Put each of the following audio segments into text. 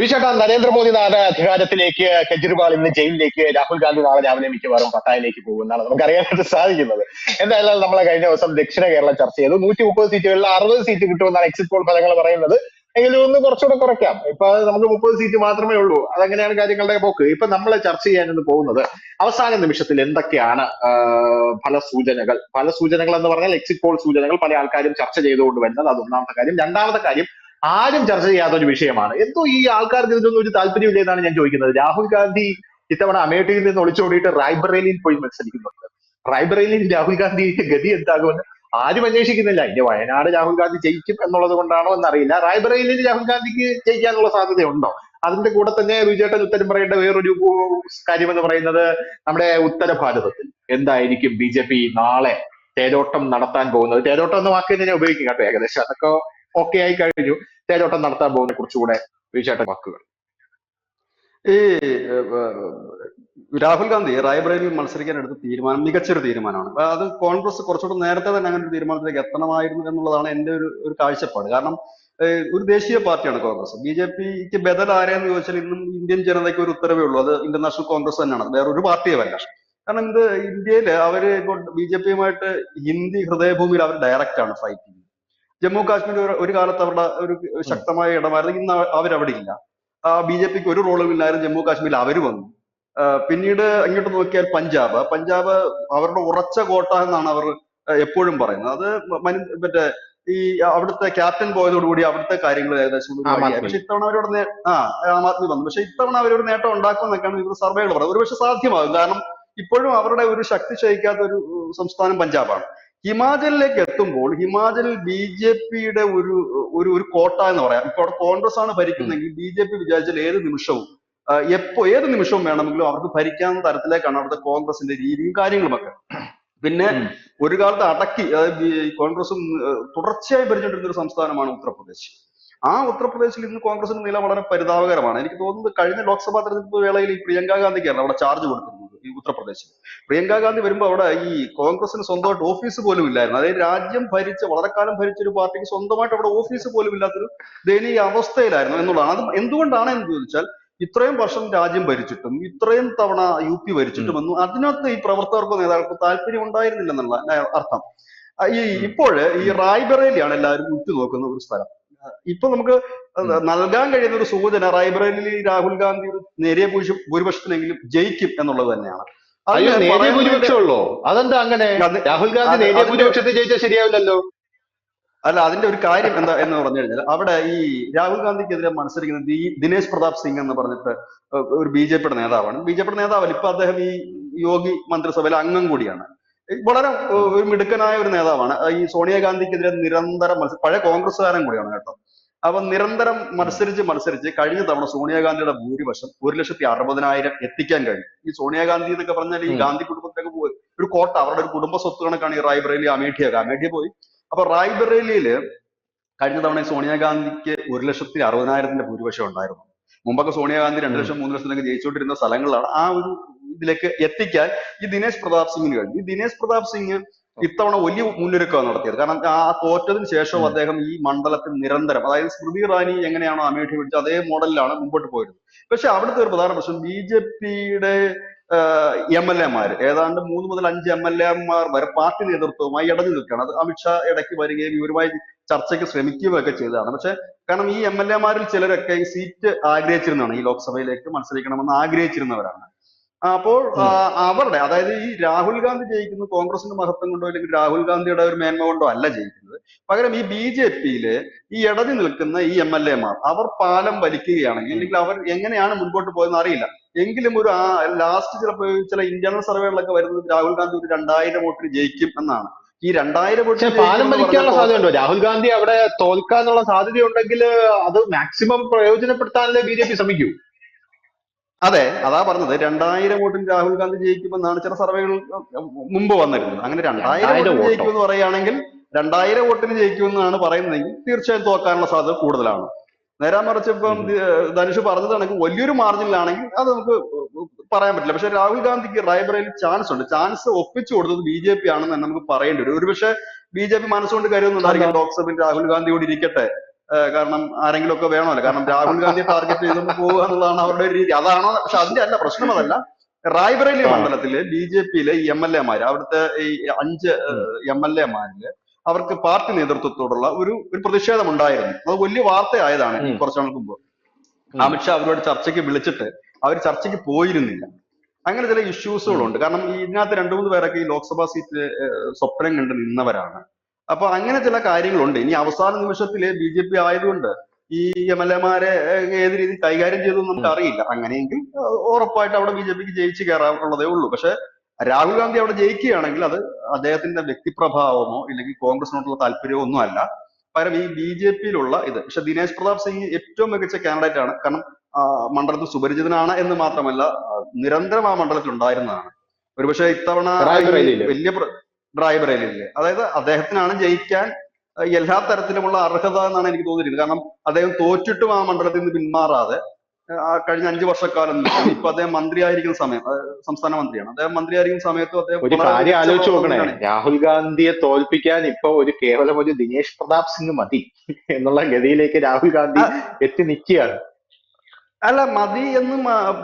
വിശേഷം നരേന്ദ്രമോദി നാളെ അധികാരത്തിലേക്ക് കെജ്രിവാൾ ഇന്ന് ജയിലിലേക്ക് രാഹുൽ ഗാന്ധി നാളെ രാവിലെ മിക്കവാറും പട്ടായയിലേക്ക് പോകുമെന്നാണ് നമുക്ക് അറിയാനായിട്ട് സാധിക്കുന്നത്. എന്തായാലും നമ്മളെ കഴിഞ്ഞ ദിവസം ദക്ഷിണ കേരളം ചർച്ച ചെയ്തു. നൂറ്റി മുപ്പത് സീറ്റുകളിൽ അറുപത് സീറ്റ് കിട്ടുമെന്നാണ് എക്സിറ്റ് പോൾ ഫലങ്ങൾ പറയുന്നത്. എങ്കിലും ഒന്ന് കുറച്ചുകൂടെ കുറയ്ക്കാം. ഇപ്പൊ നമുക്ക് മുപ്പത് സീറ്റ് മാത്രമേ ഉള്ളൂ. അതങ്ങനെയാണ് കാര്യങ്ങളുടെ പോക്ക്? ഇപ്പൊ നമ്മൾ ചർച്ച ചെയ്യാനെന്ന് പോകുന്നത്. അവസാന നിമിഷത്തിൽ എന്തൊക്കെയാണ് ഫലസൂചനകൾ ഫലസൂചനകൾ എന്ന് പറഞ്ഞാൽ എക്സിറ്റ് പോൾ സൂചനകൾ പല ആൾക്കാരും ചർച്ച ചെയ്തുകൊണ്ട് വരുന്നത്. അത് ഒന്നാമത്തെ കാര്യം. രണ്ടാമത്തെ കാര്യം ആരും ചർച്ച ചെയ്യാത്ത ഒരു വിഷയമാണ്. എന്തോ ഈ ആൾക്കാർക്ക് ഇതിനൊന്നും ഒരു താല്പര്യമില്ല എന്നാണ് ഞാൻ ചോദിക്കുന്നത്. രാഹുൽ ഗാന്ധി ഇത്തവണ അമേഠിയിൽ നിന്ന് ഒളിച്ചോടിയിട്ട് റായ്ബറേലിയിൽ പോയി മത്സരിക്കുന്നുണ്ട്. റായ്ബറേലിയിൽ രാഹുൽ ഗാന്ധി ഗതി എന്താകുമെന്ന് ആരും അന്വേഷിക്കുന്നില്ല. ഇനി വയനാട് രാഹുൽ ഗാന്ധി ജയിക്കും എന്നുള്ളത് കൊണ്ടാണോ എന്നറിയില്ല. റായ്ബറേലിയിൽ രാഹുൽ ഗാന്ധിക്ക് ജയിക്കാനുള്ള സാധ്യതയുണ്ടോ? അതിന്റെ കൂടെ തന്നെ വിജയേട്ടൻ ഉത്തരം പറയേണ്ട വേറൊരു കാര്യം എന്ന് പറയുന്നത് നമ്മുടെ ഉത്തര ഭാരതത്തിൽ. എന്തായിരിക്കും ബി ജെ പി നാളെ തേരോട്ടം നടത്താൻ പോകുന്നത്? തേരോട്ടം എന്ന വാക്ക് തന്നെ ഉപയോഗിക്കും കേട്ടോ ഏകദേശം. അതൊക്കെ ഓക്കെ ആയി കഴിഞ്ഞു. തേരോട്ടം നടത്താൻ പോകുന്ന കുറച്ചുകൂടെ വിശേഷ വാക്കുകൾ. ഈ രാഹുൽ ഗാന്ധി റായ്ബറേലിയിൽ മത്സരിക്കാൻ എടുത്ത തീരുമാനം മികച്ചൊരു തീരുമാനമാണ്. അത് കോൺഗ്രസ് കുറച്ചുകൂടെ നേരത്തെ തന്നെ അങ്ങനെ ഒരു തീരുമാനത്തിലേക്ക് എത്തണമായിരുന്നു എന്നുള്ളതാണ് എന്റെ ഒരു ഒരു കാഴ്ചപ്പാട്. കാരണം ഒരു ദേശീയ പാർട്ടിയാണ് കോൺഗ്രസ്. ബി ജെ പിക്ക് ബദൽ ആരെയെന്ന് ചോദിച്ചാൽ ഇന്നും ഇന്ത്യൻ ജനതയ്ക്ക് ഒരു ഉത്തരവേ ഉള്ളൂ. അത് ഇന്റർനാഷണൽ കോൺഗ്രസ് തന്നെയാണ്. വേറെ ഒരു പാർട്ടിയുമല്ല കാരണം ഇത് ഇന്ത്യയിൽ അവർ ബി ജെ പിയുമായിട്ട് ഹിന്ദി ഹൃദയഭൂമിയിൽ അവർ ഡയറക്റ്റ് ആണ് ഫൈറ്റ് ജമ്മു കാശ്മീർ ഒരു- കാലത്ത് അവരുടെ ഒരു ശക്തമായ ഇടമായിരുന്നു. ഇന്ന് അവരവിടെ ഇല്ല ബി ജെ പിക്ക് ഒരു റോളും ഇല്ലായിരുന്നു ജമ്മു കാശ്മീരിൽ അവർ വന്നു. പിന്നീട് അങ്ങോട്ട് നോക്കിയാൽ പഞ്ചാബ്. പഞ്ചാബ് അവരുടെ ഉറച്ച കോട്ട എന്നാണ് അവർ എപ്പോഴും പറയുന്നത്. അത് മനു മറ്റേ ഈ അവിടുത്തെ ക്യാപ്റ്റൻ പോയതോടുകൂടി അവിടുത്തെ കാര്യങ്ങൾ ഏകദേശം. പക്ഷെ ഇത്തവണ അവരോട് ആ ആം ആദ്മി വന്നു. പക്ഷെ ഇത്തവണ അവരൊരു നേട്ടം ഉണ്ടാക്കുമെന്നൊക്കെയാണ് ഇവർ സർവേകൾ പറയുന്നത്. ഒരുപക്ഷെ സാധ്യമാകും. കാരണം ഇപ്പോഴും അവരുടെ ഒരു ശക്തി ക്ഷയിക്കാത്ത ഒരു സംസ്ഥാനം പഞ്ചാബാണ്. ഹിമാചലിലേക്ക് എത്തുമ്പോൾ ഹിമാചലിൽ ബി ജെ പിയുടെ ഒരു ഒരു ഒരു കോട്ട എന്ന് പറയാം. ഇപ്പൊ അവിടെ കോൺഗ്രസ് ആണ് ഭരിക്കുന്നതെങ്കിൽ ബി ജെ പി വിചാരിച്ചാൽ ഏത് നിമിഷവും എപ്പോ ഏത് നിമിഷവും വേണമെങ്കിലും അവർക്ക് ഭരിക്കാവുന്ന തരത്തിലേക്കാണ് അവിടുത്തെ കോൺഗ്രസിന്റെ രീതിയും കാര്യങ്ങളുമൊക്കെ. പിന്നെ ഒരു കാലത്ത് അടക്കി അതായത് കോൺഗ്രസും തുടർച്ചയായി ഭരിച്ചുകൊണ്ടിരുന്ന ഒരു സംസ്ഥാനമാണ് ഉത്തർപ്രദേശ്. ആ ഉത്തർപ്രദേശിൽ ഇന്ന് കോൺഗ്രസിന്റെ നില വളരെ പരിതാപകരമാണ്. എനിക്ക് തോന്നുന്നത് കഴിഞ്ഞ ലോക്സഭാ തെരഞ്ഞെടുപ്പ് വേളയിൽ ഈ പ്രിയങ്ക ഗാന്ധിക്കാണ് അവിടെ ചാർജ് കൊടുത്തിരുന്നത് ഈ ഉത്തർപ്രദേശിൽ പ്രിയങ്ക ഗാന്ധി വരുമ്പോൾ അവിടെ ഈ കോൺഗ്രസിന് സ്വന്തമായിട്ട് ഓഫീസ് പോലും ഇല്ലായിരുന്നു. അതായത് രാജ്യം ഭരിച്ച വളരെ കാലം ഭരിച്ച ഒരു പാർട്ടിക്ക് സ്വന്തമായിട്ട് അവിടെ ഓഫീസ് പോലും ഇല്ലാത്തൊരു ദയനീയ അവസ്ഥയിലായിരുന്നു എന്നുള്ളതാണ്. അത് എന്തുകൊണ്ടാണ് എന്ന് ചോദിച്ചാൽ ഇത്രയും വർഷം രാജ്യം ഭരിച്ചിട്ടും ഇത്രയും തവണ യു പി ഭരിച്ചിട്ടും ഒന്നും അതിനകത്ത് ഈ പ്രവർത്തകർക്കോ നേതാക്കൾക്കോ താല്പര്യം ഉണ്ടായിരുന്നില്ല എന്നുള്ള അർത്ഥം. ഈ ഇപ്പോഴ് ഈ റായ്ബറേലിയാണ് എല്ലാവരും ഉറ്റുനോക്കുന്ന ഒരു സ്ഥലം. ഇപ്പൊ നമുക്ക് നൽകാൻ കഴിയുന്ന ഒരു സൂചന റായ്ബറേലിയിൽ രാഹുൽ ഗാന്ധി ഒരു നേരിയ ഭൂരിപ- ഭൂരിപക്ഷത്തിനെങ്കിലും ജയിക്കും എന്നുള്ളത് തന്നെയാണ്. അയ്യോ നേരിയ അതെന്താ അങ്ങനെ? രാഹുൽ ഗാന്ധി നേരിയ ഭൂരിപക്ഷത്തിൽ ജയിച്ചാൽ ശരിയാവില്ലല്ലോ. അല്ല അതിന്റെ ഒരു കാര്യം എന്താ എന്ന് പറഞ്ഞു കഴിഞ്ഞാൽ അവിടെ ഈ രാഹുൽ ഗാന്ധിക്കെതിരെ മത്സരിക്കുന്ന ദിനേശ് പ്രതാപ് സിംഗ് എന്ന് പറഞ്ഞിട്ട് ഒരു ബി ജെ പിയുടെ നേതാവാണ്. ബി ജെ പിയുടെ നേതാവല്ല ഇപ്പൊ അദ്ദേഹം ഈ യോഗി മന്ത്രിസഭയിലെ അംഗം കൂടിയാണ്. വളരെ ഒരു മിടുക്കനായ ഒരു നേതാവാണ്. ഈ സോണിയാഗാന്ധിക്കെതിരെ നിരന്തരം മത്സരം പഴയ കോൺഗ്രസ്സുകാരൻ കൂടിയാണ് കേട്ടോ. അപ്പൊ നിരന്തരം മത്സരിച്ച് മത്സരിച്ച് കഴിഞ്ഞ തവണ സോണിയാഗാന്ധിയുടെ ഭൂരിപക്ഷം ഒരു ലക്ഷത്തി അറുപതിനായിരം എത്തിക്കാൻ കഴിഞ്ഞു. ഈ സോണിയാഗാന്ധി എന്നൊക്കെ പറഞ്ഞാൽ ഈ ഗാന്ധി കുടുംബത്തിലേക്ക് പോയി. ഒരു കോട്ട അവരുടെ ഒരു കുടുംബ സ്വത്ത് കണക്കാണ് ഈ റായ്ബറേലി അമേഠിയൊക്കെ അമേഠി പോയി. അപ്പൊ റായ്ബറേലിയിൽ കഴിഞ്ഞ തവണ സോണിയാഗാന്ധിക്ക് ഒരു ലക്ഷത്തി അറുപതിനായിരത്തിന്റെ ഭൂരിപക്ഷം ഉണ്ടായിരുന്നു. മുമ്പൊക്കെ സോണിയാഗാന്ധി രണ്ട് ലക്ഷം മൂന്ന് ലക്ഷത്തിനൊക്കെ ജയിച്ചുകൊണ്ടിരുന്ന സ്ഥലങ്ങളാണ് ആ ഒരു ഇതിലേക്ക് എത്തിക്കാൻ ഈ ദിനേശ് പ്രതാപ് സിംഗിന് കഴിഞ്ഞു ഈ ദിനേശ് പ്രതാപ് സിംഗ് ഇത്തവണ വലിയ മുന്നൊരുക്കമാണ് നടത്തിയത്. കാരണം ആ തോറ്റതിന് ശേഷവും അദ്ദേഹം ഈ മണ്ഡലത്തിൽ നിരന്തരം അതായത് സ്മൃതി ഇറാനി എങ്ങനെയാണോ അമേഠി പിടിച്ചത് അതേ മോഡലിലാണ് മുമ്പോട്ട് പോയിരുന്നത് പക്ഷെ അവിടുത്തെ ഒരു പ്രധാന പ്രശ്നം ബി ജെ പിയുടെ എം എൽ എമാർ ഏതാണ്ട് മൂന്ന് മുതൽ അഞ്ച് എം എൽ എമാർ വരെ പാർട്ടി നേതൃത്വവുമായി ഇടഞ്ഞു നിൽക്കുകയാണ്. അത് അമിത്ഷാ ഇടയ്ക്ക് വരികയും ഇവരുമായി ചർച്ചയ്ക്ക് ശ്രമിക്കുകയും ഒക്കെ ചെയ്തതാണ്. പക്ഷെ കാരണം ഈ എം എൽ എമാരിൽ ചിലരൊക്കെ ഈ സീറ്റ് ആഗ്രഹിച്ചിരുന്നതാണ്. ഈ ലോക്സഭയിലേക്ക് മത്സരിക്കണമെന്ന് ആഗ്രഹിച്ചിരുന്നവരാണ്. അപ്പോൾ അവരുടെ അതായത് ഈ രാഹുൽ ഗാന്ധി ജയിക്കുന്നത് കോൺഗ്രസിന്റെ മഹത്വം കൊണ്ടോ അല്ലെങ്കിൽ രാഹുൽ ഗാന്ധിയുടെ ഒരു മേന്മ കൊണ്ടോ അല്ല ജയിക്കുന്നത്. പകരം ഈ ബി ജെ പിയിൽ ഈ ഇടതി നിൽക്കുന്ന ഈ എം എൽ എമാർ അവർ പാലം വലിക്കുകയാണെങ്കിൽ അല്ലെങ്കിൽ അവർ എങ്ങനെയാണ് മുൻപോട്ട് പോയെന്ന് അറിയില്ല. എങ്കിലും ഒരു ആ ലാസ്റ്റ് ചിലപ്പോൾ ചില ഇന്റേണൽ സർവേകളിലൊക്കെ വരുന്നത് രാഹുൽ ഗാന്ധി ഒരു രണ്ടായിരം വോട്ടിന് ജയിക്കും എന്നാണ്. ഈ രണ്ടായിരം വോട്ട് വോട്ടിന് പാലം വലിക്കാനുള്ള സാധ്യതയുണ്ടോ? രാഹുൽ ഗാന്ധി അവിടെ തോൽക്കാനുള്ള സാധ്യതയുണ്ടെങ്കിൽ അത് മാക്സിമം പ്രയോജനപ്പെടുത്താനല്ലേ ബി ജെ പി ശ്രമിക്കൂ? അതെ അതാ പറഞ്ഞത്. രണ്ടായിരം വോട്ടിന് രാഹുൽ ഗാന്ധി ജയിക്കുമെന്നാണ് ചില സർവേകൾ മുമ്പ് വന്നിരുന്നത്. അങ്ങനെ രണ്ടായിരം വോട്ട്? ജയിക്കുമെന്ന് പറയുകയാണെങ്കിൽ രണ്ടായിരം വോട്ടിന് ജയിക്കുമെന്നാണ് പറയുന്നതെങ്കിൽ തീർച്ചയായും തോക്കാനുള്ള സാധ്യത കൂടുതലാണ്. നേരെ മറിച്ച് ഇപ്പം ധനുഷ് പറഞ്ഞത് കണക്ക് വലിയൊരു മാർജിനിലാണെങ്കിൽ അത് നമുക്ക് പറയാൻ പറ്റില്ല. പക്ഷെ രാഹുൽ ഗാന്ധിക്ക് റായ്ബറയിൽ ചാൻസ് ഉണ്ട്. ചാൻസ് ഒപ്പിച്ചു കൊടുത്തത് ബി ജെ പി ആണെന്ന് തന്നെ നമുക്ക് പറയേണ്ടി വരും. ഒരുപക്ഷെ ബി ജെ പി മനസ്സുകൊണ്ട് കരുതുന്നുണ്ടായിരിക്കും ലോക്സഭയിൽ രാഹുൽ ഗാന്ധി കൂടി ഇരിക്കട്ടെ. കാരണം ആരെങ്കിലും ഒക്കെ വേണമല്ലോ. കാരണം രാഹുൽ ഗാന്ധിയെ ടാർഗറ്റ് ചെയ്തുകൊണ്ട് പോവുക എന്നുള്ളതാണ് അവരുടെ ഒരു രീതി. അതാണോ? പക്ഷെ അതിന്റെ അല്ല പ്രശ്നം അതല്ല. റായ്ബറേലി. മണ്ഡലത്തിൽ ബി ജെ പിയിലെ ഈ എം എൽ എമാര് അവിടുത്തെ ഈ അഞ്ച് എം എൽ എമാരിൽ അവർക്ക് പാർട്ടി നേതൃത്വത്തോടുള്ള ഒരു ഒരു പ്രതിഷേധം ഉണ്ടായിരുന്നു അത് വലിയ വാർത്തയായതാണ്. കുറച്ചു നാൾക്ക് മുമ്പ്. അമിത്ഷാ അവരോട് ചർച്ചയ്ക്ക് വിളിച്ചിട്ട് അവർ ചർച്ചയ്ക്ക് പോയിരുന്നില്ല. അങ്ങനെ ചില ഇഷ്യൂസുകളുണ്ട് കാരണം ഈ ഇതിനകത്ത് രണ്ടു മൂന്ന് പേരൊക്കെ ഈ ലോക്സഭാ സീറ്റ് സ്വപ്നം കണ്ട് നിന്നവരാണ്. അപ്പൊ അങ്ങനെ ചില കാര്യങ്ങളുണ്ട്. ഇനി അവസാന നിമിഷത്തിൽ ബി ജെ പി ആയതുകൊണ്ട് ഈ എം എൽ എമാരെ ഏത് രീതി കൈകാര്യം ചെയ്തു നമുക്ക് അറിയില്ല. അങ്ങനെയെങ്കിൽ ഉറപ്പായിട്ട് അവിടെ ബി ജെ പിക്ക് ജയിച്ചു കയറാനുള്ളതേ ഉള്ളൂ. പക്ഷെ രാഹുൽ ഗാന്ധി അവിടെ ജയിക്കുകയാണെങ്കിൽ അത് അദ്ദേഹത്തിന്റെ വ്യക്തിപ്രഭാവമോ ഇല്ലെങ്കിൽ കോൺഗ്രസിനോടുള്ള താല്പര്യമോ ഒന്നും അല്ല. പകരം ഈ ബി ജെ പിയിലുള്ള ഇത് പക്ഷെ ദിനേശ് പ്രതാപ് സിംഗ് ഏറ്റവും മികച്ച കാൻഡിഡേറ്റ് ആണ്. കാരണം മണ്ഡലത്തിൽ സുപരിചിതനാണ് എന്ന് മാത്രമല്ല നിരന്തരം ആ മണ്ഡലത്തിൽ ഉണ്ടായിരുന്നതാണ്. ഒരുപക്ഷെ ഇത്തവണ വലിയ റായ്ബറേലിയിൽ അതായത് അദ്ദേഹത്തിനാണ് ജയിക്കാൻ എല്ലാ തരത്തിലുമുള്ള അർഹത എന്നാണ് എനിക്ക് തോന്നിയിരിക്കുന്നത്. കാരണം അദ്ദേഹം തോറ്റിട്ടും ആ മണ്ഡലത്തിൽ നിന്ന് പിന്മാറാതെ കഴിഞ്ഞ അഞ്ചു വർഷക്കാലം. ഇപ്പൊ അദ്ദേഹം മന്ത്രിയായിരിക്കുന്ന സമയം സംസ്ഥാന മന്ത്രിയാണ്. അദ്ദേഹം മന്ത്രിയായിരിക്കുന്ന സമയത്തും അദ്ദേഹം ഒരു വളരെ കാര്യം ആലോചിച്ച് നോക്കണേ. രാഹുൽ ഗാന്ധിയെ തോൽപ്പിക്കാൻ ഇപ്പൊ ഒരു കേവലം ഒരു ദിനേശ് പ്രതാപ് സിംഗ് മതി എന്നുള്ള ഗതിയിലേക്ക് രാഹുൽ ഗാന്ധി എത്തി നിൽക്കുകയാണ്. അല്ല മതി എന്ന്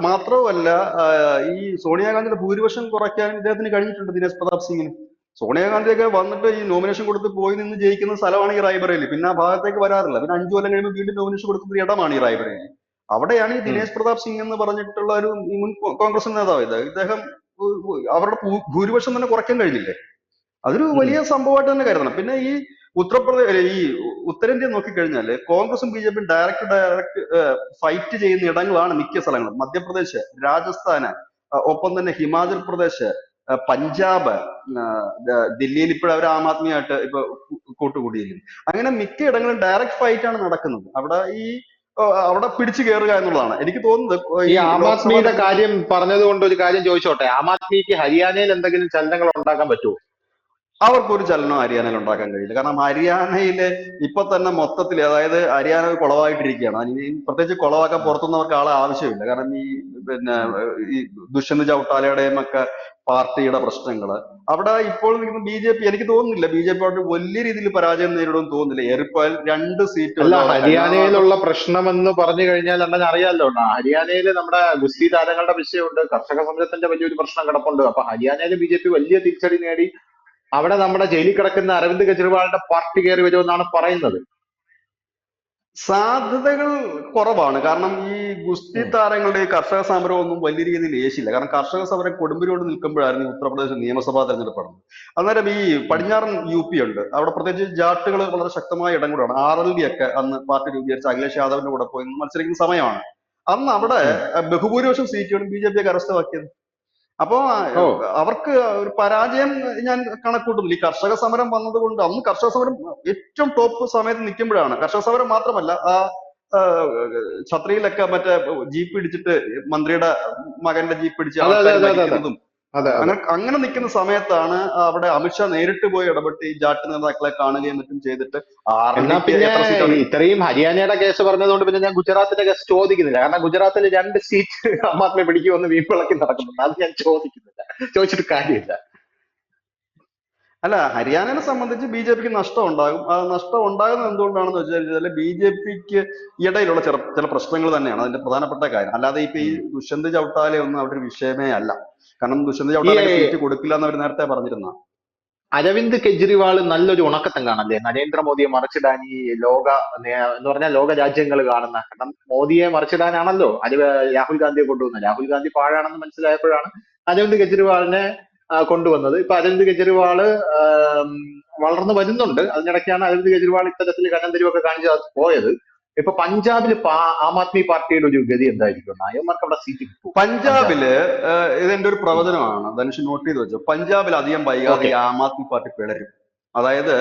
മാത്രവുമല്ല ഈ സോണിയാഗാന്ധിയുടെ ഭൂരിപക്ഷം കുറയ്ക്കാൻ ഇദ്ദേഹത്തിന് കഴിഞ്ഞിട്ടുണ്ട് ദിനേശ് പ്രതാപ് സിംഗിന്. സോണിയാഗാന്ധിയൊക്കെ വന്നിട്ട് ഈ നോമിനേഷൻ കൊടുത്ത് പോയി നിന്ന് ജയിക്കുന്ന സ്ഥലമാണ് ഈ റായ്ബറേലി. പിന്നെ ആ ഭാഗത്തേക്ക് വരാറില്ല. പിന്നെ അഞ്ചു കൊല്ലം കഴിയുമ്പോൾ വീണ്ടും നോമിനേഷൻ കൊടുക്കുന്ന ഇടമാണ് ഈ റായ്ബറേലി. അവിടെയാണ് ഈ ദിനേശ് പ്രതാപ് സിംഗ് എന്ന് പറഞ്ഞിട്ടുള്ള ഒരു മുൻ കോൺഗ്രസ് നേതാവ് ഇത്. ഇദ്ദേഹം അവരുടെ ഭൂരിപക്ഷം തന്നെ കുറയ്ക്കാൻ കഴിഞ്ഞില്ലേ? അതൊരു വലിയ സംഭവമായിട്ട് തന്നെ കരുതണം. പിന്നെ ഈ ഉത്തർപ്രദേശ് ഈ ഉത്തരേന്ത്യ നോക്കിക്കഴിഞ്ഞാൽ കോൺഗ്രസും ബി ജെ പിയും ഡയറക്റ്റ് ഡയറക്റ്റ് ഫൈറ്റ് ചെയ്യുന്ന ഇടങ്ങളാണ് മിക്ക സ്ഥലങ്ങളും. മധ്യപ്രദേശ് രാജസ്ഥാന് ഒപ്പം തന്നെ ഹിമാചൽ പ്രദേശ് പഞ്ചാബ് ദില്ലിയിൽ ഇപ്പോഴും അവർ ആം ആദ്മിയായിട്ട് ഇപ്പൊ കൂ- കൂട്ടുകൂടിയിരിക്കുന്നു. അങ്ങനെ മിക്ക ഇടങ്ങളും ഡയറക്റ്റ് ഫൈറ്റ് ആണ് നടക്കുന്നത്. അവിടെ ഈ അവിടെ പിടിച്ചു കയറുക എന്നുള്ളതാണ്. എനിക്ക് തോന്നുന്നത് ഈ ആം ആദ്മിയുടെ കാര്യം പറഞ്ഞത് കൊണ്ട് ഒരു കാര്യം ചോദിച്ചോട്ടെ? ആം ആദ്മിക്ക് ഹരിയാനയിൽ എന്തെങ്കിലും ചലനങ്ങൾ ഉണ്ടാക്കാൻ പറ്റുമോ? അവർക്കൊരു ചലനം ഹരിയാനയിൽ ഉണ്ടാക്കാൻ കഴിയില്ല. കാരണം ഹരിയാനയിലെ ഇപ്പൊ തന്നെ മൊത്തത്തിൽ അതായത് ഹരിയാന കുളവായിട്ടിരിക്കുകയാണ്. പ്രത്യേകിച്ച് കുളവാക്കാൻ പുറത്തുനിന്ന് അവർക്ക് ആളെ ആവശ്യമില്ല. കാരണം ഈ പിന്നെ ഈ ദുഷ്യന്ത് ചൗട്ടാലയുടെയും ഒക്കെ പാർട്ടിയുടെ പ്രശ്നങ്ങൾ. അവിടെ ഇപ്പോൾ നിൽക്കുന്ന ബി ജെ പി എനിക്ക് തോന്നുന്നില്ല ബി ജെ പി അവിടെ വലിയ രീതിയിൽ പരാജയം നേരിടുമെന്ന് തോന്നുന്നില്ല. എറിപ്പോൾ രണ്ട് സീറ്റ് അല്ല ഹരിയാനയിലുള്ള പ്രശ്നമെന്ന് പറഞ്ഞു കഴിഞ്ഞാൽ അണ്ണൻ അറിയാലോ. ഹരിയാനയിൽ നമ്മുടെ ഗുസ്തി താരങ്ങളുടെ വിഷയമുണ്ട്. കർഷക സമരത്തിന്റെ വലിയൊരു പ്രശ്നം കിടപ്പുണ്ട്. അപ്പൊ ഹരിയാനയിൽ ബി ജെ പി വലിയ തിരിച്ചടി നേടി. അവിടെ നമ്മുടെ ജയിലിൽ കിടക്കുന്ന അരവിന്ദ് കെജ്രിവാളിന്റെ പാർട്ടി കയറി വരുമെന്നാണ് പറയുന്നത്. സാധ്യതകൾ കുറവാണ്. കാരണം ഈ ഗുസ്തി താരങ്ങളുടെ ഈ കർഷക സമരം ഒന്നും വലിയ രീതിയിൽ ഏശില്ല കാരണം കർഷക സമരം കൊടുമ്പിരിയോട് നിൽക്കുമ്പോഴായിരുന്നു ഉത്തർപ്രദേശ് നിയമസഭാ തെരഞ്ഞെടുപ്പ് നടന്നത്. അന്നേരം ഈ പടിഞ്ഞാറൻ യു പി ഉണ്ട്. അവിടെ പ്രത്യേകിച്ച് ജാട്ടുകൾ വളരെ ശക്തമായ ഇടം കൂടാണ്. ആർ എൽ ഡി ഒക്കെ അന്ന് പാർട്ടി രൂപീകരിച്ച അഖിലേഷ് യാദവിന്റെ കൂടെ പോയി മത്സരിക്കുന്ന സമയമാണ്. അന്ന് അവിടെ ബഹുഭൂരിപക്ഷം സീറ്റുകളും ബി ജെ പി കരസ്ഥമാക്കിയത് അപ്പോ അവർക്ക് ഒരു പരാജയം ഞാൻ കണക്കൂട്ടുന്നില്ല. ഈ കർഷക സമരം വന്നതുകൊണ്ട് അന്ന് കർഷക സമരം ഏറ്റവും ടോപ്പ് സമയത്ത് നിൽക്കുമ്പോഴാണ്. കർഷക സമരം മാത്രമല്ല ആ ഛത്രിയിലൊക്കെ മറ്റേ ജീപ്പ് ഇടിച്ചിട്ട് മന്ത്രിയുടെ മകന്റെ ജീപ്പ് ഇടിച്ച് അതെ, അങ്ങനെ അങ്ങനെ നിൽക്കുന്ന സമയത്താണ് അവിടെ അമിത്ഷാ നേരിട്ട് പോയി ഇടപെട്ട് ഈ ജാട്ട് നേതാക്കളെ കാണുകയും മറ്റും ചെയ്തിട്ട് എന്നാ പിന്നെ ഇത്രയും ഹരിയാനയുടെ കേസ് പറഞ്ഞതുകൊണ്ട് പിന്നെ ഞാൻ ഗുജറാത്തിന്റെ കേസ് ചോദിക്കുന്നില്ല. കാരണം ഗുജറാത്തിൽ രണ്ട് സീറ്റ് ആം ആദ്മി പിടിക്കുമെന്ന് വീപ്പിളക്കി നടക്കുന്നുണ്ട്. അത് ഞാൻ ചോദിക്കുന്നില്ല. ചോദിച്ചിട്ട് കാര്യമില്ല. അല്ല ഹരിയാനയെ സംബന്ധിച്ച് ബി ജെ പിക്ക് നഷ്ടം ഉണ്ടാകും. ആ നഷ്ടം ഉണ്ടാകുന്നത് എന്തുകൊണ്ടാണെന്ന് വെച്ചാൽ ബി ജെ പിക്ക് ഇടയിലുള്ള ചില ചില പ്രശ്നങ്ങൾ തന്നെയാണ്. അതിന്റെ പ്രധാനപ്പെട്ട കാര്യം. അല്ലാതെ ഇപ്പൊ ഈ ദുഷ്യന്ത് ചൗട്ടാലെ ഒന്നും അവിടെ ഒരു വിഷയമേ അല്ല. കാരണം ദുഷ്യന്ത് ചൗട്ടാലെ സീറ്റ് കൊടുക്കില്ല എന്ന് അവർ നേരത്തെ പറഞ്ഞിരുന്ന അരവിന്ദ് കെജ്രിവാൾ നല്ലൊരു ഉണക്കത്തം കാണല്ലേ? നരേന്ദ്രമോദിയെ മറിച്ചിടാൻ ഈ ലോക എന്ന് പറഞ്ഞാൽ ലോക രാജ്യങ്ങൾ കാണുന്ന. കാരണം മോദിയെ മറിച്ചിടാനാണല്ലോ. അരി രാഹുൽ ഗാന്ധിയെ കൊണ്ടുവന്നത്. രാഹുൽ ഗാന്ധി പാഴാണെന്ന് മനസ്സിലായപ്പോഴാണ് അരവിന്ദ് കെജ്രിവാളിനെ കൊണ്ടുവന്നത്. ഇപ്പൊ അരവിന്ദ് കെജ്രിവാൾ വളർന്നു വരുന്നുണ്ട്. അതിനിടയ്ക്കാണ് അരവിന്ദ് കെജ്രിവാൾ ഇത്തരത്തിൽ കണ്ണന്തിരിവൊക്കെ കാണിച്ച് പോയത്. ഇപ്പൊ പഞ്ചാബിൽ ആം ആദ്മി പാർട്ടിയുടെ ഒരു ഗതി എന്തായിരിക്കും? നായന്മാർക്ക് അവിടെ സീറ്റ് കിട്ടും പഞ്ചാബിൽ ഇതെന്റെ ഒരു പ്രവചനമാണ്. ധനുഷ് നോട്ട് ചെയ്ത് വെച്ചു. പഞ്ചാബിൽ അധികം വൈകാതെ. ആം ആദ്മി പാർട്ടി പിളരും. അതായത്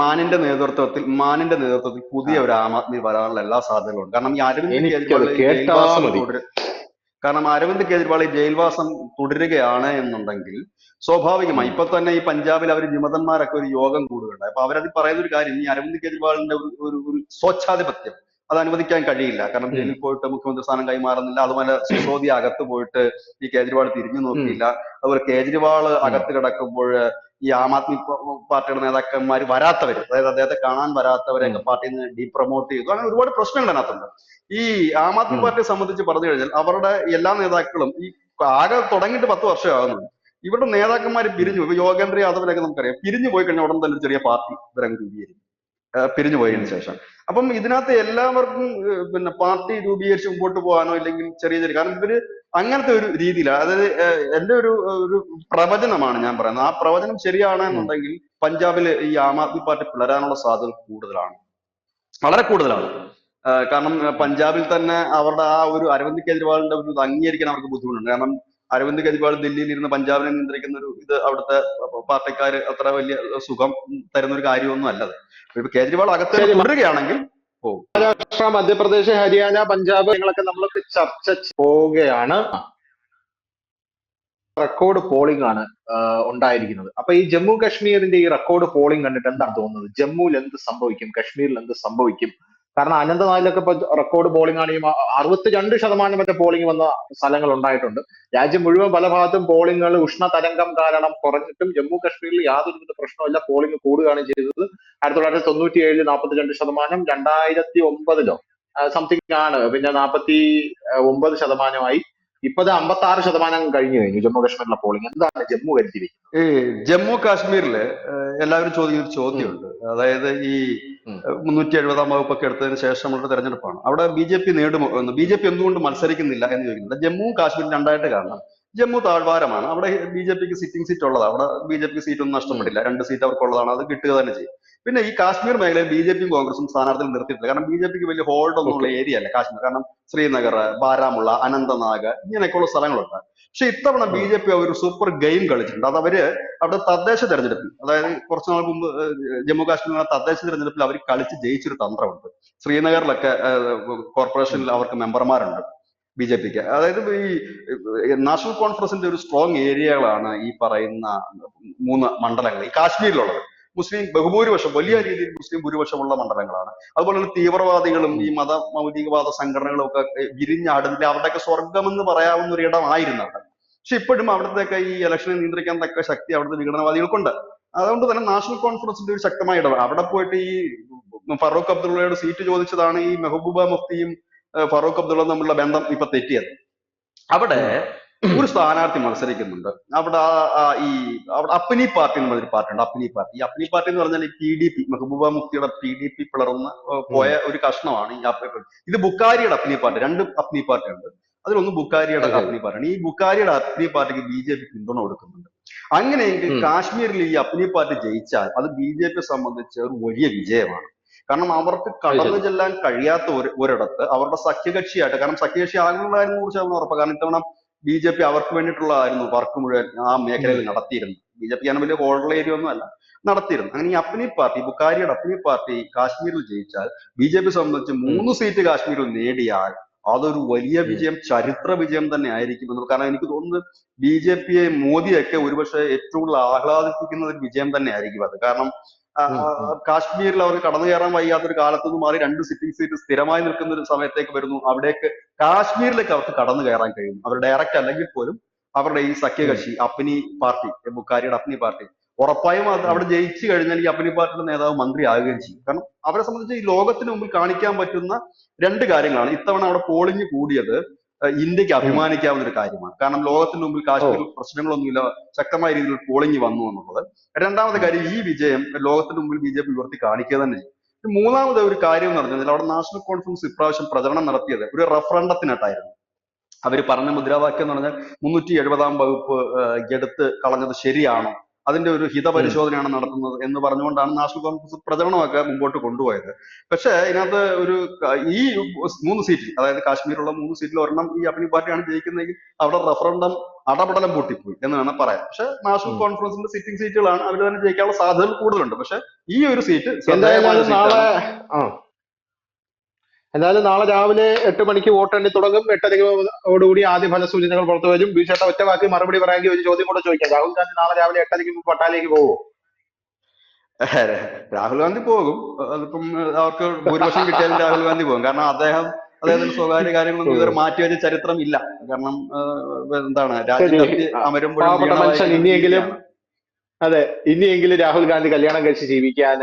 മാനിന്റെ നേതൃത്വത്തിൽ മാനിന്റെ നേതൃത്വത്തിൽ പുതിയ ഒരു ആം ആദ്മി വരാനുള്ള എല്ലാ സാധ്യതകളും ഉണ്ട്. കാരണം ഈ അരവിന്ദ് കെജ്രിവാൾ കാരണം അരവിന്ദ് കെജ്രിവാൾ ഈ ജയിൽവാസം തുടരുകയാണ് എന്നുണ്ടെങ്കിൽ സ്വാഭാവികമായി ഇപ്പൊ തന്നെ ഈ പഞ്ചാബിൽ അവർ വിമതന്മാരൊക്കെ ഒരു യോഗം കൂടുകയുണ്ടായി. അപ്പൊ അവരത് പറയുന്ന ഒരു കാര്യം ഈ അരവിന്ദ് കെജ്രിവാളിന്റെ ഒരു ഒരു സ്വച്ഛാധിപത്യം അത് അനുവദിക്കാൻ കഴിയില്ല. കാരണം ജയിലിൽ പോയിട്ട് മുഖ്യമന്ത്രി സ്ഥാനം കൈമാറുന്നില്ല. അതുപോലെ സിസോദിയ അകത്ത് പോയിട്ട് ഈ കേജ്രിവാൾ തിരിഞ്ഞു നോക്കിയില്ല. അതുപോലെ കേജ്രിവാൾ അകത്ത് കിടക്കുമ്പോൾ ഈ ആം ആദ്മി പാർട്ടിയുടെ നേതാക്കന്മാർ വരാത്തവർ അതായത് അദ്ദേഹത്തെ കാണാൻ വരാത്തവരെയൊക്കെ പാർട്ടിയിൽ നിന്ന് ഡീപ്രൊമോട്ട് ചെയ്തു. അങ്ങനെ ഒരുപാട് പ്രശ്നങ്ങൾ അതിനകത്തുണ്ട്. ഈ ആം ആദ്മി പാർട്ടിയെ സംബന്ധിച്ച് പറഞ്ഞു കഴിഞ്ഞാൽ അവരുടെ എല്ലാ നേതാക്കളും ഈ ആകെ തുടങ്ങിയിട്ട് പത്ത് വർഷമാകുന്നുണ്ട് ഇവരുടെ നേതാക്കന്മാർ പിരിഞ്ഞു. ഇപ്പൊ യോഗേന്ദ്ര യാദവിനൊക്കെ നമുക്കറിയാം. പിരിഞ്ഞു പോയി കഴിഞ്ഞാൽ ഉടൻ തന്നെ ഒരു ചെറിയ പാർട്ടി ഇവരങ്ങ് രൂപീകരിക്കും. പിരിഞ്ഞു പോയതിനു ശേഷം. അപ്പം ഇതിനകത്ത് എല്ലാവർക്കും പിന്നെ പാർട്ടി രൂപീകരിച്ച് മുമ്പോട്ട് പോകാനോ ഇല്ലെങ്കിൽ ചെറിയ ചെറിയ കാരണം ഇവർ അങ്ങനത്തെ ഒരു രീതിയിലാണ് അതായത് എന്റെ ഒരു ഒരു പ്രവചനമാണ് ഞാൻ പറയുന്നത്. ആ പ്രവചനം ശരിയാണെന്നുണ്ടെങ്കിൽ പഞ്ചാബിൽ ഈ ആം ആദ്മി പാർട്ടി പിളരാനുള്ള സാധ്യത കൂടുതലാണ്. വളരെ കൂടുതലാണ്. കാരണം പഞ്ചാബിൽ തന്നെ അവരുടെ ആ ഒരു അരവിന്ദ് കെജ്രിവാളിന്റെ ഒരു ഇത് അംഗീകരിക്കാൻ അവർക്ക് ബുദ്ധിമുട്ടുണ്ട്. കാരണം അരവിന്ദ് കെജ്രിവാൾ ദില്ലിയിൽ ഇരുന്ന് പഞ്ചാബിനെ നിയന്ത്രിക്കുന്ന ഒരു ഇത് അവിടുത്തെ പാർട്ടിക്കാര് അത്ര വലിയ സുഖം തരുന്ന ഒരു കാര്യമൊന്നും അല്ലത്. ഇപ്പൊ കേജ്രിവാൾ അകത്ത്. തുടരുകയാണെങ്കിൽ മഹാരാഷ്ട്ര മധ്യപ്രദേശ് ഹരിയാന പഞ്ചാബ് കാര്യങ്ങളൊക്കെ നമ്മൾ ചർച്ച പോവുകയാണ്. റെക്കോർഡ് പോളിംഗ് ആണ് ഉണ്ടായിരിക്കുന്നത്. അപ്പൊ ഈ ജമ്മു കാശ്മീരിന്റെ ഈ റെക്കോർഡ് പോളിംഗ് കണ്ടിട്ട് എന്താണ് തോന്നുന്നത്? ജമ്മുവിൽ എന്ത് സംഭവിക്കും? കാശ്മീരിൽ എന്ത് സംഭവിക്കും? കാരണം അനന്തനാഗിലൊക്കെ ഇപ്പൊ റെക്കോർഡ് പോളിംഗ് ആണ്. ഈ അറുപത്തിരണ്ട് ശതമാനം മറ്റേ പോളിംഗ് വന്ന സ്ഥലങ്ങൾ ഉണ്ടായിട്ടുണ്ട്. രാജ്യം മുഴുവൻ പല ഭാഗത്തും പോളിംഗുകൾ ഉഷ്ണതരംഗം കാരണം കുറഞ്ഞിട്ടും ജമ്മു കാശ്മീരിൽ യാതൊരുവിധ പ്രശ്നമില്ല പോളിംഗ് കൂടുകയാണ് ചെയ്തത്. ആയിരത്തി തൊള്ളായിരത്തി തൊണ്ണൂറ്റി ഏഴിൽ നാൽപ്പത്തി രണ്ട് ശതമാനം രണ്ടായിരത്തി ഒമ്പതിലോ സംതിങ് ആണ്. പിന്നെ നാൽപ്പത്തി ഒമ്പത് ശതമാനമായി. ഇപ്പത് അമ്പത്തി ആറ് ശതമാനം കഴിഞ്ഞു കഴിഞ്ഞു ജമ്മു കാശ്മീരിലെ പോളിംഗ് എന്താണ് ജമ്മു കരുതി ജമ്മു കാശ്മീരിൽ എല്ലാവരും ചോദിക്കുന്ന ഒരു ചോദ്യമുണ്ട്. അതായത് ഈ. മുന്നൂറ്റി എഴുപതാം വകുപ്പൊക്കെ എടുത്തതിന് ശേഷമുള്ള തെരഞ്ഞെടുപ്പാണ്. അവിടെ ബി ജെ പി നേടുമോ എന്ന് ബി ജെ പി എന്തുകൊണ്ട് മത്സരിക്കുന്നില്ല എന്ന് ചോദിക്കുന്നത്. ജമ്മു കാശ്മീർ രണ്ടായിട്ട് കാരണം ജമ്മു താഴ്വാരമാണ്. അവിടെ ബി ജെ പിക്ക് സിറ്റിംഗ് സീറ്റ് ഉള്ളതാണ് അവിടെ ബി ജെ പിക്ക് സീറ്റ് ഒന്നും നഷ്ടപ്പെട്ടില്ല. രണ്ട് സീറ്റ് അവർക്കുള്ളതാണ്. അത് കിട്ടുക തന്നെ ചെയ്യും. പിന്നെ ഈ കാശ്മീർ മേഖലയിൽ ബി ജെ പിയും കോൺഗ്രസും സ്ഥാനാർത്ഥികൾ നിർത്തിയിട്ടില്ല. കാരണം ബി ജെ പിക്ക് വലിയ ഹോൾഡ് ഒന്നും ഉള്ള ഏരിയ അല്ല. കാശ്മീർ. കാരണം ശ്രീനഗർ ബാരാമുള്ള അനന്തനാഗ് ഇങ്ങനെയൊക്കെയുള്ള സ്ഥലങ്ങളുണ്ട്. പക്ഷെ ഇത്തവണ ബി ജെ പി ഒരു സൂപ്പർ ഗെയിം കളിച്ചിട്ടുണ്ട്. അത് അവർ അവിടെ തദ്ദേശ തെരഞ്ഞെടുപ്പിൽ അതായത് കുറച്ചു നാൾ മുമ്പ് ജമ്മു കാശ്മീരിലെ തദ്ദേശ തെരഞ്ഞെടുപ്പിൽ അവർ കളിച്ച് ജയിച്ചൊരു തന്ത്രമുണ്ട്. ശ്രീനഗറിലൊക്കെ കോർപ്പറേഷനിൽ അവർക്ക് മെമ്പർമാരുണ്ട് ബി ജെ പിക്ക്. അതായത് ഈ നാഷണൽ കോൺഫറൻസിന്റെ ഒരു സ്ട്രോങ് ഏരിയകളാണ് ഈ പറയുന്ന മൂന്ന് മണ്ഡലങ്ങൾ. ഈ കാശ്മീരിലുള്ളത്. മുസ്ലിം ബഹുഭൂരിപക്ഷം വലിയ രീതിയിൽ മുസ്ലിം ഭൂരിപക്ഷമുള്ള മണ്ഡലങ്ങളാണ്. അതുപോലെ തന്നെ തീവ്രവാദികളും ഈ മത മൗലികവാദ സംഘടനകളും ഒക്കെ വിരിഞ്ഞാടുന്നില്ല. അവരുടെയൊക്കെ സ്വർഗമെന്ന് പറയാവുന്ന ഒരു ഇടമായിരുന്നു അവിടെ പക്ഷെ ഇപ്പോഴും അവിടത്തെയൊക്കെ ഈ ഇലക്ഷനെ നിയന്ത്രിക്കാൻ തക്ക ശക്തി അവിടുത്തെ വിഘടനവാദികൾക്കുണ്ട്. അതുകൊണ്ട് തന്നെ നാഷണൽ കോൺഫറൻസിന്റെ ഒരു ശക്തമായ ഇടപെടൽ. അവിടെ പോയിട്ട് ഈ ഫറൂഖ് അബ്ദുള്ളയുടെ സീറ്റ് ചോദിച്ചതാണ് ഈ മെഹബൂബ മുഫ്തിയും ഫറൂഖ് അബ്ദുള്ള തമ്മിലുള്ള ബന്ധം ഇപ്പൊ തെറ്റിയത്. അവിടെ ഒരു സ്ഥാനാർത്ഥി മത്സരിക്കുന്നുണ്ട്. അവിടെ ഈ അവിടെ അപ്നി പാർട്ടി എന്ന് പറഞ്ഞൊരു പാർട്ടി ഉണ്ട് അപ്നി പാർട്ടി. ഈ അപ്നി പാർട്ടി എന്ന് പറഞ്ഞാൽ പി ഡി പി മെഹബൂബ മുഫ്തിയുടെ പി ഡി പി പിളർന്ന് പോയ ഒരു കഷ്ണമാണ് ഈ അപ്പനി ഇത് ബുക്കാരിയുടെ അപ്നി പാർട്ടി രണ്ട് അപ്നി പാർട്ടി ഉണ്ട് അതിലൊന്ന് ബുക്കാരിയുടെ അപ്പനി അപ്നി പാർട്ടിയാണ്. ഈ ബുക്കാരിയുടെ അപ്നി പാർട്ടിക്ക് ബി ജെ പി പിന്തുണ കൊടുക്കുന്നുണ്ട്. അങ്ങനെയെങ്കിൽ കാശ്മീരിൽ ഈ അപ്നി പാർട്ടി ജയിച്ചാൽ അത് ബി ജെ പി സംബന്ധിച്ച് ഒരു വലിയ വിജയമാണ്. കാരണം അവർക്ക് കടന്നു. ചെല്ലാൻ കഴിയാത്ത ഒരു ഒരിടത്ത് അവരുടെ സഖ്യകക്ഷിയായിട്ട് കാരണം സഖ്യകക്ഷി ആകുന്നതായിരുന്നു കുറിച്ച് അവർ ഉറപ്പ്. കാരണം ഇത്തവണ ബി ജെ പി അവർക്ക് വേണ്ടിയിട്ടുള്ളതായിരുന്നു വർക്ക് മുഴുവൻ ആ മേഖലയിൽ നടത്തിയിരുന്നത്. ബി ജെ പി ആണ് വലിയ ഹോൾഡർ ഏരിയ ഒന്നും അല്ല നടത്തിയിരുന്നു. അങ്ങനെ ഈ അപ്നി പാർട്ടി ബുക്കാരിയുടെ അപ്നി പാർട്ടി കാശ്മീരിൽ ജയിച്ചാൽ ബി ജെ പി സംബന്ധിച്ച് മൂന്ന് സീറ്റ് കാശ്മീരിൽ നേടിയാൽ അതൊരു വലിയ വിജയം ചരിത്ര വിജയം തന്നെ ആയിരിക്കും എന്നുള്ളത് കാരണം എനിക്ക് തോന്നുന്നത് ബി ജെ പിയെ മോദിയൊക്കെ ഒരുപക്ഷെ ഏറ്റവും കൂടുതൽ ആഹ്ലാദിപ്പിക്കുന്ന ഒരു വിജയം തന്നെ ആയിരിക്കും അത്. കാരണം. കാശ്മീരിൽ അവർ കടന്നു കയറാൻ വയ്യാത്തൊരു കാലത്ത് നിന്ന് മാറി രണ്ട് സിറ്റിംഗ് സീറ്റ് സ്ഥിരമായി നിൽക്കുന്ന ഒരു സമയത്തേക്ക് വരുന്നു. അവിടേക്ക് കാശ്മീരിലേക്ക് അവർക്ക് കടന്നു കയറാൻ കഴിയും അവർ ഡയറക്റ്റ് അല്ലെങ്കിൽ പോലും അവരുടെ ഈ സഖ്യകക്ഷി അപ്നി പാർട്ടി ബുക്കാരിയുടെ അപ്നി പാർട്ടി ഉറപ്പായും അത് അവിടെ ജയിച്ചു കഴിഞ്ഞാൽ ഈ അപ്നി പാർട്ടിയുടെ നേതാവ് മന്ത്രി ആകുകയും ചെയ്യും. കാരണം അവരെ സംബന്ധിച്ച് ഈ ലോകത്തിന് മുമ്പിൽ കാണിക്കാൻ പറ്റുന്ന രണ്ട് കാര്യങ്ങളാണ്. ഇത്തവണ അവിടെ പോളിംഗ് കൂടിയത് ഇന്ത്യയ്ക്ക് അഭിമാനിക്കാവുന്ന ഒരു കാര്യമാണ്. കാരണം ലോകത്തിന് മുമ്പിൽ കാശ്മീരിൽ പ്രശ്നങ്ങളൊന്നുമില്ല ശക്തമായ രീതിയിൽ പോളിംഗ് വന്നു എന്നുള്ളത്. രണ്ടാമത്തെ കാര്യം ഈ വിജയം ലോകത്തിന് മുമ്പിൽ ബി ജെ പി ഉയർത്തി കാണിക്കുക തന്നെ ചെയ്യും മൂന്നാമത് ഒരു കാര്യം എന്ന് പറഞ്ഞാൽ അവിടെ നാഷണൽ കോൺഫറൻസ് ഇപ്രാവശ്യം പ്രചരണം നടത്തിയത് ഒരു റഫറണ്ടത്തിനായിട്ടായിരുന്നു അവർ പറഞ്ഞ മുദ്രാവാക്യം എന്ന് പറഞ്ഞാൽ മുന്നൂറ്റി എഴുപതാം വകുപ്പ് എടുത്ത് കളഞ്ഞത് ശരിയാണോ? അതിന്റെ ഒരു ഹിതപരിശോധനയാണ് നടത്തുന്നത് എന്ന് പറഞ്ഞുകൊണ്ടാണ് നാഷണൽ കോൺഗ്രസ് പ്രചരണമൊക്കെ മുമ്പോട്ട് കൊണ്ടുപോയത്. പക്ഷെ ഇതിനകത്ത് ഒരു ഈ മൂന്ന് സീറ്റിൽ അതായത് കാശ്മീരിലുള്ള മൂന്ന് സീറ്റിൽ ഒരെണ്ണം ഈ അപ്നി പാർട്ടിയാണ് ജയിക്കുന്നതെങ്കിൽ അവിടെ റഫറണ്ടം അടപടലം പൊട്ടിപ്പോയി എന്ന് വേണം പറയാം പക്ഷെ നാഷണൽ കോൺഫറൻസിന്റെ സിറ്റിംഗ് സീറ്റുകളാണ് അവർ തന്നെ ജയിക്കാനുള്ള സാധ്യതകൾ കൂടുതലുണ്ട്. പക്ഷെ ഈ ഒരു സീറ്റ് നാളെ ആ എന്തായാലും നാളെ രാവിലെ എട്ട് മണിക്ക് വോട്ട് എണ്ണി തുടങ്ങും. എട്ടരയോടുകൂടി ആദ്യ ഫലസൂചനകൾ പുറത്തു വരും. ബിഷേട്ട ഒറ്റ വാക്കി മറുപടി പറയാമെങ്കിൽ ഒരു ചോദ്യം കൂടെ ചോദിക്കാം. രാഹുൽ ഗാന്ധി നാളെ രാവിലെ എട്ടരയ്ക്ക് മുമ്പ് പട്ടാലേക്ക് പോകുമോ രാഹുൽ ഗാന്ധി പോകും. അതിപ്പം അവർക്ക് ഭൂരിപക്ഷം കിട്ടിയാലും രാഹുൽ ഗാന്ധി പോകും. കാരണം അദ്ദേഹം അദ്ദേഹത്തിന്റെ സ്വകാര്യ കാര്യങ്ങളൊന്നും ഇതുവരെ മാറ്റിവെച്ച ചരിത്രം ഇല്ല. കാരണം എന്താണ് രാജ്യം ശരി. തപ്പി അമരുമ്പോഴും ഇനിയെങ്കിലും. അതെ ഇനിയെങ്കിലും രാഹുൽ ഗാന്ധി കല്യാണം കഴിച്ച് ജീവിക്കാൻ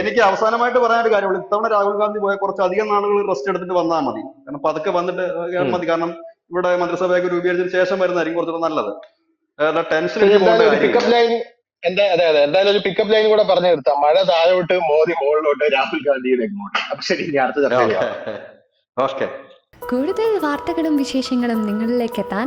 എനിക്ക് അവസാനമായിട്ട് പറയാൻ ഒരു കാര്യമുള്ളൂ. ഇത്തവണ രാഹുൽ ഗാന്ധി പോയ കുറച്ച് അധികം നാളുകൾ റെസ്റ്റ് എടുത്തിട്ട് വന്നാൽ മതി. കാരണം പതുക്കെ വന്നിട്ട് മതി. കാരണം ഇവിടെ മന്ത്രിസഭയൊക്കെ രൂപീകരിച്ചതിന് ശേഷം വരുന്നതായിരിക്കും കുറച്ചുകൂടെ നല്ലത്. ടെൻഷൻ എന്താ അതെ അതെ. എന്തായാലും ഒരു പിക്കപ്പ് ലൈൻ കൂടെ പറഞ്ഞു നിർത്താം മഴ താഴോട്ട് മോദി മുകളിലോട്ട് രാഹുൽ ഗാന്ധിയുടെ അപ്പൊ ശരി ഇനി അടുത്ത ചർച്ച ചെയ്യാം ഓക്കെ. കൂടുതൽ വാർത്തകളും വിശേഷങ്ങളും നിങ്ങളിലേക്ക് എത്താൻ